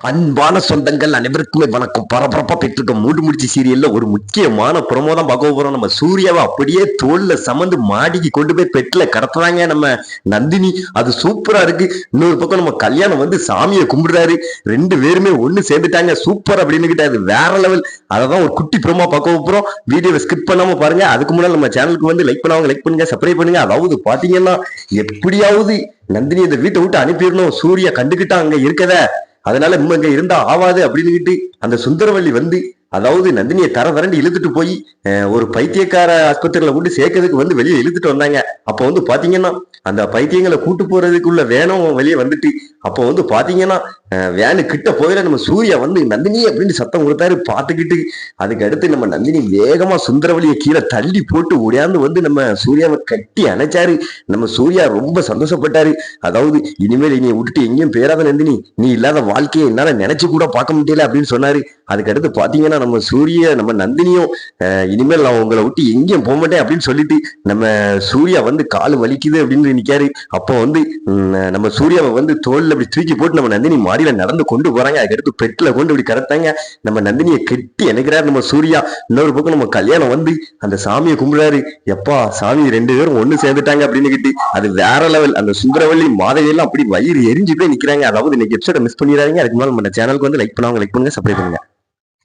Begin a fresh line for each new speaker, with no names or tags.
அன்பான சொந்தங்கள் அனைவருக்குமே வணக்கம். பரபரப்பா பெற்றுக்க மூடு முடிச்சு சீரியல்ல ஒரு முக்கியமான ப்ரோமோ தான் பார்க்க போறோம். நம்ம சூர்யாவை அப்படியே தோல்ல சமந்து மாடிக்கு கொண்டு போய் பெட்ல கடத்துறாங்க நம்ம நந்தினி. அது சூப்பரா இருக்கு. இன்னொரு பக்கம் நம்ம கல்யாணம் வந்து சாமியை கும்பிடுறாரு. ரெண்டு பேருமே ஒண்ணு சேர்ந்துட்டாங்க. சூப்பர் அப்படின்னு அது வேற லெவல் அததான் ஒரு குட்டி ப்ரோமோ பார்க்க போறோம். வீடியோவை ஸ்கிப் பண்ணாம பாருங்க. அதுக்கு முன்னாடி நம்ம சேனலுக்கு வந்து லைக் பண்ணாங்க லைக் பண்ணுங்க சப்ஸ்கிரைப் பண்ணுங்க. அதாவது பாத்தீங்கன்னா எப்படியாவது நந்தினி இந்த வீட்டை விட்டு அனுப்பிடணும். சூர்யா கண்டுகிட்டா அங்க இருக்கத. அதனால நம்ம இங்க இருந்தா ஆவாது அப்படின்னுக்கிட்டு அந்த சுந்தரவள்ளி வந்து அதாவது நந்தினியை தர வரண்டு இழுத்துட்டு போய் ஒரு பைத்தியக்கார ஆஸ்பத்திரியில கொண்டு சேர்க்கறதுக்கு வந்து வெளியே இழுத்துட்டு வந்தாங்க. அப்போ வந்து பாத்தீங்கன்னா அந்த பைத்தியங்களை கூட்டு போறதுக்குள்ள வேணும் வெளியே வந்துட்டு அப்போ வந்து பாத்தீங்கன்னா வேனு கிட்ட போயில நம்ம சூர்யா வந்து நந்தினி அப்படின்னு சத்தம் கொடுத்தாரு பார்த்துக்கிட்டு அதுக்கு அடுத்து நம்ம நந்தினி வேகமா சுந்தரவழியை கீழே தள்ளி போட்டு ஓடியாந்து வந்து நம்ம சூர்யாவை கட்டி அணைச்சாரு. நம்ம சூர்யா ரொம்ப சந்தோஷப்பட்டாரு. அதாவது இனிமேல் நீ விட்டுட்டு எங்கேயும் பேராத நந்தினி நீ இல்லாத வாழ்க்கையை என்னால நினைச்சு கூட பார்க்க முடியல அப்படின்னு சொன்னாரு. அதுக்கு அடுத்து பாத்தீங்கன்னா நம்ம சூரிய நம்ம நந்தினியும் இனிமேல் நான் உங்களை விட்டு எங்கேயும் போக மாட்டேன் அப்படின்னு சொல்லிட்டு நம்ம சூர்யா வந்து கால் வலிக்குது அப்படின்னு நிற்காரு அப்போ வந்து நம்ம சூர்யாவை வந்து தோல்ல அப்படி தூக்கி போட்டு நம்ம நந்தினி மாடியில நடந்து கொண்டு போறாங்க அதுக்கடுத்து பெட்ல கொண்டு இப்படி கடத்தாங்க நம்ம நந்தினியை கெட்டி இணைக்கிறாரு நம்ம சூர்யா. இன்னொரு பக்கம் நம்ம கல்யாணம் வந்து அந்த சாமியை கும்பிடுறாரு. எப்பா சாமி ரெண்டு பேரும் ஒன்று சேர்ந்துட்டாங்க அப்படின்னு அது வேற லெவல் அந்த சுந்தரவள்ளி மாதவியெல்லாம் அப்படி வயிறு எரிஞ்சு போய் நிற்கிறாங்க அதாவது இன்னைக்கு எபிசோட மிஸ் பண்ணிடுறாங்க அதுக்கு மேலே நம்ம சேனலுக்கு வந்து லைக் பண்ணுவாங்க லைக் பண்ணுங்க சப்ளை பண்ணுங்க.